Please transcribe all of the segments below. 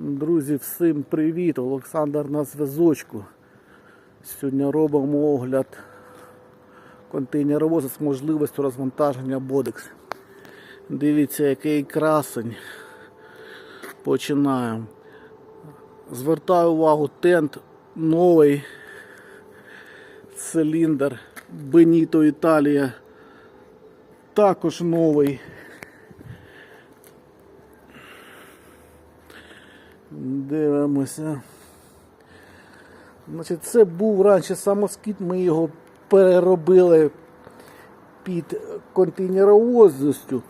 Друзі, всім привіт! Олександр на зв'язочку. Сьогодні робимо огляд контейнеровоза з можливістю розвантаження Бодекс. Дивіться, який красень. Починаємо. Звертаю увагу, тент новий циліндр Benito Італія. Також новий. Дивимося. Значить, це був раніше самоскіт, ми його переробили під контейнеровозністю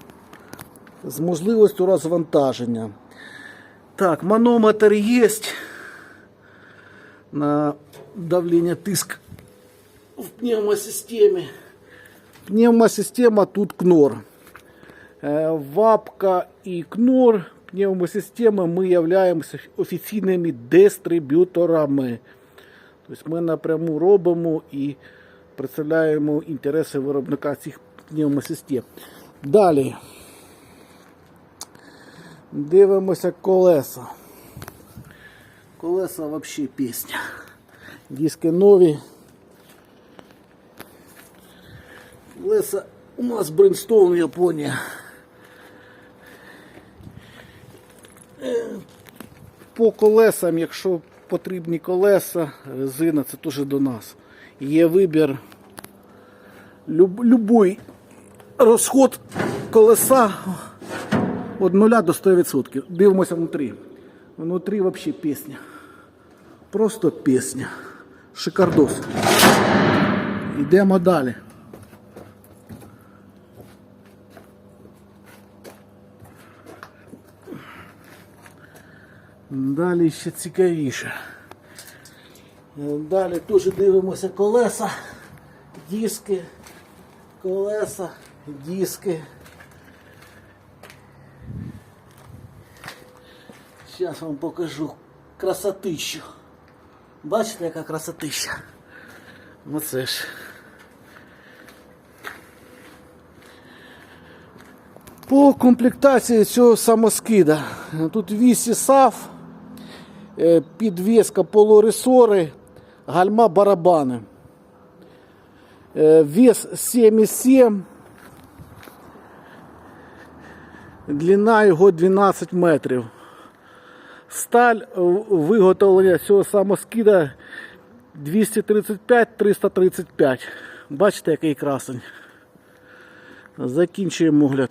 з можливістю розвантаження. Так, манометр є на давлення тиск в пневмосистемі. Пневмосистема тут КНОР. Е, Вапка і КНОР пневмосистеми ми являємося офіційними дистриб'юторами. Тобто ми напряму робимо і представляємо інтереси виробника цих пневмосистем. Далі. Дивимося колеса. Колеса взагалі пісня. Диски нові. Колеса у нас Brimstone Японія. По колесам, якщо потрібні колеса, резина, це теж до нас. Є вибір. Люб, любой розход колеса від 0 до 100%. Дивимося внутрі. Внутрі взагалі пісня. Просто пісня. Шикардос. Йдемо далі. Далі ще цікавіше. Далі теж дивимося колеса, диски, колеса, диски. Зараз вам покажу красотищу. Бачите, яка красотища? Оце ж. По комплектації цього самоскида. Тут вісі САФ, підвіска полуресори, гальма барабани. Е, Вес 7,7. Длина його 12 метрів. Сталь е, виготовлення цього самоскида 235-335. Бачите, який красень. Закінчуємо огляд.